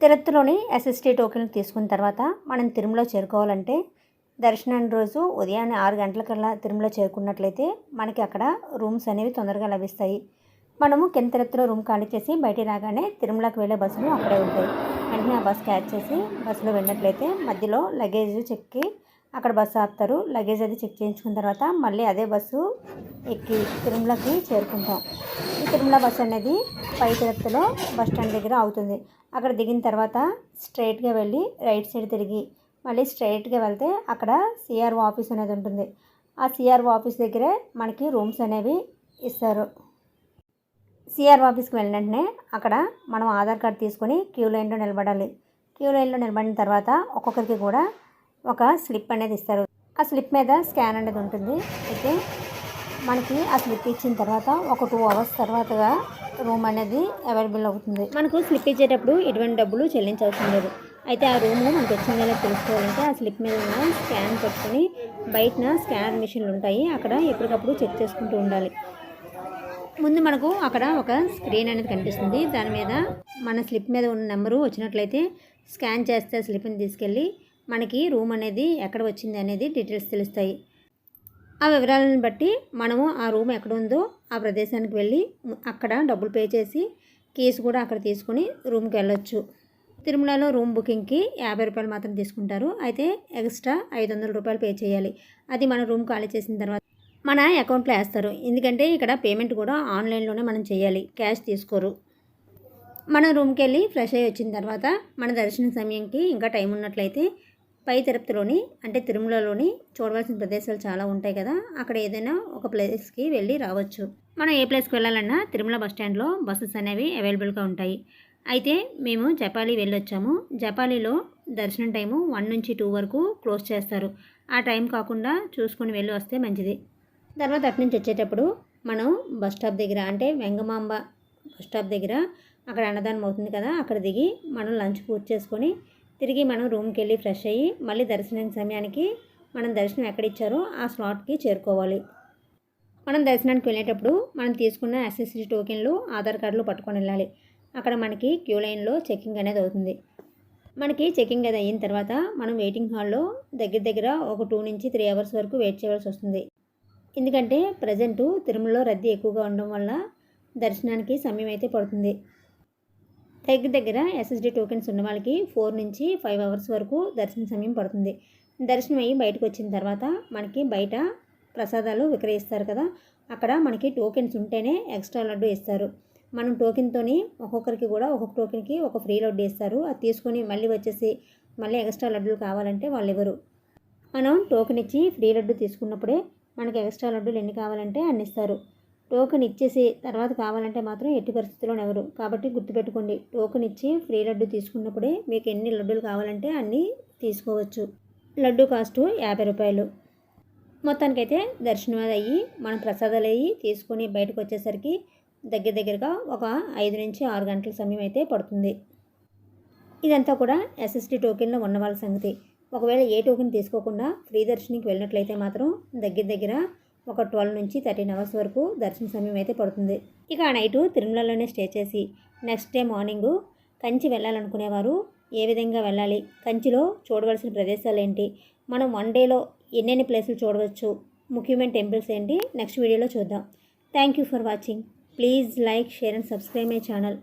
తిరుత్తులోని SST token తీసుకున్న తర్వాత మనం తిరుమల చేరుకోవాలంటే దర్శనం రోజు ఉదయాన్నే ఆరు గంటలకల్లా తిరుమల చేరుకున్నట్లయితే మనకి అక్కడ రూమ్స్ అనేవి తొందరగా లభిస్తాయి. మనము కింద తిరుపతిలో రూమ్ ఖాళీ చేసి బయటికి రాగానే తిరుమలకి వెళ్ళే బస్సులు అక్కడే ఉంటాయి. వెంటనే ఆ బస్ క్యాచ్ చేసి బస్సులో వెళ్ళినట్లయితే మధ్యలో లగేజ్ చెక్కి అక్కడ బస్సు ఆపుతారు. లగేజ్ అది చెక్ చేయించుకున్న తర్వాత మళ్ళీ అదే బస్సు ఎక్కి తిరుమలకి చేరుకుంటాం. ఈ తిరుమల బస్సు అనేది పై తిరుపతిలో బస్ స్టాండ్ దగ్గర అవుతుంది. అక్కడ దిగిన తర్వాత స్ట్రైట్గా వెళ్ళి రైట్ సైడ్ తిరిగి మళ్ళీ స్ట్రైట్గా వెళ్తే అక్కడ సిఆర్ఓ ఆఫీస్ అనేది ఉంటుంది. ఆ సిఆర్ఓ ఆఫీస్ దగ్గరే మనకి రూమ్స్ అనేవి ఇస్తారు. సిఆర్ఓ ఆఫీస్కి వెళ్ళిన వెంటనే అక్కడ మనం ఆధార్ కార్డు తీసుకొని క్యూ లైన్లో నిలబడాలి. క్యూ లైన్లో నిలబడిన తర్వాత ఒక్కొక్కరికి కూడా ఒక స్లిప్ అనేది ఇస్తారు. ఆ స్లిప్ మీద స్కాన్ అనేది ఉంటుంది. అయితే మనకి ఆ స్లిప్ ఇచ్చిన తర్వాత ఒక టూ అవర్స్ తర్వాతగా రూమ్ అనేది అవైలబుల్ అవుతుంది. మనకు స్లిప్ ఇచ్చేటప్పుడు ఎటువంటి డబ్బులు చెల్లించవసరం లేదు. అయితే ఆ రూమ్ మనకు వచ్చింది తెలుసుకోవాలంటే ఆ స్లిప్ మీద ఉన్న స్కాన్ పెట్టుకొని బయటన స్కానర్ మిషన్లు ఉంటాయి. అక్కడ ఎప్పటికప్పుడు చెక్ చేసుకుంటూ ఉండాలి. ముందు మనకు అక్కడ ఒక స్క్రీన్ అనేది కనిపిస్తుంది. దాని మీద మన స్లిప్ మీద ఉన్న నెంబరు వచ్చినట్లయితే స్కాన్ చేస్తే స్లిప్ని తీసుకెళ్ళి మనకి రూమ్ అనేది ఎక్కడ వచ్చింది అనేది డీటెయిల్స్ తెలుస్తాయి. ఆ వివరాలను బట్టి మనము ఆ రూమ్ ఎక్కడ ఉందో ఆ ప్రదేశానికి వెళ్ళి అక్కడ డబ్బులు పే చేసి కీస్ కూడా అక్కడ తీసుకుని రూమ్కి వెళ్ళొచ్చు. తిరుమలలో రూమ్ బుకింగ్కి యాభై రూపాయలు మాత్రం తీసుకుంటారు. అయితే ఎక్స్ట్రా ఐదు వందల రూపాయలు పే చేయాలి. అది మన రూమ్ ఖాళీ చేసిన తర్వాత మన అకౌంట్లో వేస్తారు. ఎందుకంటే ఇక్కడ పేమెంట్ కూడా ఆన్లైన్లోనే మనం చేయాలి. క్యాష్ తీసుకోరు. మన రూమ్కి వెళ్ళి ఫ్రెష్ అయ్యి వచ్చిన తర్వాత మన దర్శన సమయంకి ఇంకా టైం ఉన్నట్లయితే పై తిరుపతిలోని అంటే తిరుమలలోని చూడవలసిన ప్రదేశాలు చాలా ఉంటాయి కదా అక్కడ ఏదైనా ఒక ప్లేస్కి వెళ్ళి రావచ్చు. మనం ఏ ప్లేస్కి వెళ్ళాలన్నా తిరుమల బస్ స్టాండ్లో బస్సెస్ అనేవి అవైలబుల్గా ఉంటాయి. అయితే మేము జపాలి వెళ్ళొచ్చాము. జపాలిలో దర్శనం టైము వన్ నుంచి టూ వరకు క్లోజ్ చేస్తారు. ఆ టైం కాకుండా చూసుకొని వెళ్ళి వస్తే మంచిది. తర్వాత అటు నుంచి వచ్చేటప్పుడు మనం బస్ స్టాప్ దగ్గర అంటే వెంగమాంబ బస్ స్టాప్ దగ్గర అక్కడ అన్నదానం అవుతుంది కదా అక్కడ దిగి మనం లంచ్ పూర్తి చేసుకొని తిరిగి మనం రూమ్కి వెళ్ళి ఫ్రెష్ అయ్యి మళ్ళీ దర్శనం సమయానికి మనం దర్శనం ఎక్కడ ఇచ్చారో ఆ స్లాట్కి చేరుకోవాలి. మనం దర్శనానికి వెళ్ళేటప్పుడు మనం తీసుకున్న ఎస్ఎస్సి టోకెన్లు ఆధార్ కార్డులు పట్టుకొని వెళ్ళాలి. అక్కడ మనకి క్యూ లైన్లో చెకింగ్ అనేది అవుతుంది. మనకి చెకింగ్ అది అయిన తర్వాత మనం వెయిటింగ్ హాల్లో దగ్గర దగ్గర ఒక టూ నుంచి త్రీ అవర్స్ వరకు వెయిట్ చేయవలసి వస్తుంది. ఎందుకంటే ప్రజెంటు తిరుమలలో రద్దీ ఎక్కువగా ఉండడం వల్ల దర్శనానికి సమయం అయితే పడుతుంది. దగ్గర దగ్గర ఎస్ఎస్డి టోకెన్స్ ఉన్న వాళ్ళకి ఫోర్ నుంచి ఫైవ్ అవర్స్ వరకు దర్శన సమయం పడుతుంది. దర్శనం అయ్యి బయటకు వచ్చిన తర్వాత మనకి బయట ప్రసాదాలు విక్రయిస్తారు కదా అక్కడ మనకి టోకెన్స్ ఉంటేనే ఎక్స్ట్రా లడ్డు ఇస్తారు. మనం టోకెన్తోని ఒక్కొక్కరికి కూడా ఒక్కొక్క టోకెన్కి ఒక ఫ్రీ లడ్డు ఇస్తారు. అది తీసుకొని మళ్ళీ వచ్చేసి మళ్ళీ ఎక్స్ట్రా లడ్డులు కావాలంటే వాళ్ళు ఇవ్వరు. మనం టోకెన్ ఇచ్చి ఫ్రీ లడ్డు తీసుకున్నప్పుడే మనకి ఎక్స్ట్రా లడ్డులు ఎన్ని కావాలంటే అన్ని ఇస్తారు. టోకెన్ ఇచ్చేసి తర్వాత కావాలంటే మాత్రం ఎట్టి పరిస్థితుల్లో ఎవరు. కాబట్టి గుర్తుపెట్టుకోండి టోకెన్ ఇచ్చి ఫ్రీ లడ్డు తీసుకున్నప్పుడే మీకు ఎన్ని లడ్డూలు కావాలంటే అన్నీ తీసుకోవచ్చు. లడ్డు కాస్టు యాభై రూపాయలు. మొత్తానికైతే దర్శనం అది అయ్యి మనం ప్రసాదాలు అయ్యి తీసుకొని బయటకు వచ్చేసరికి దగ్గర దగ్గరగా ఒక ఐదు నుంచి ఆరు గంటల సమయం అయితే పడుతుంది. ఇదంతా కూడా ఎస్ఎస్టీ టోకెన్లో ఉన్న వాళ్ళ సంగతి. ఒకవేళ ఏ టోకెన్ తీసుకోకుండా ఫ్రీ దర్శనంకి వెళ్ళినట్లయితే మాత్రం దగ్గర దగ్గర ఒక ట్వెల్వ్ నుంచి థర్టీన్ అవర్స్ వరకు దర్శన సమయం అయితే పడుతుంది. ఇక ఆ నైటు తిరుమలలోనే స్టే చేసి నెక్స్ట్ డే మార్నింగు కంచి వెళ్ళాలనుకునేవారు ఏ విధంగా వెళ్ళాలి? కంచిలో చూడవలసిన ప్రదేశాలు ఏంటి? మనం వన్ డేలో ఎన్నెన్ని ప్లేసులు చూడవచ్చు? ముఖ్యమైన టెంపుల్స్ ఏంటి? నెక్స్ట్ వీడియోలో చూద్దాం. Thank you for watching. Please like share and subscribe my channel.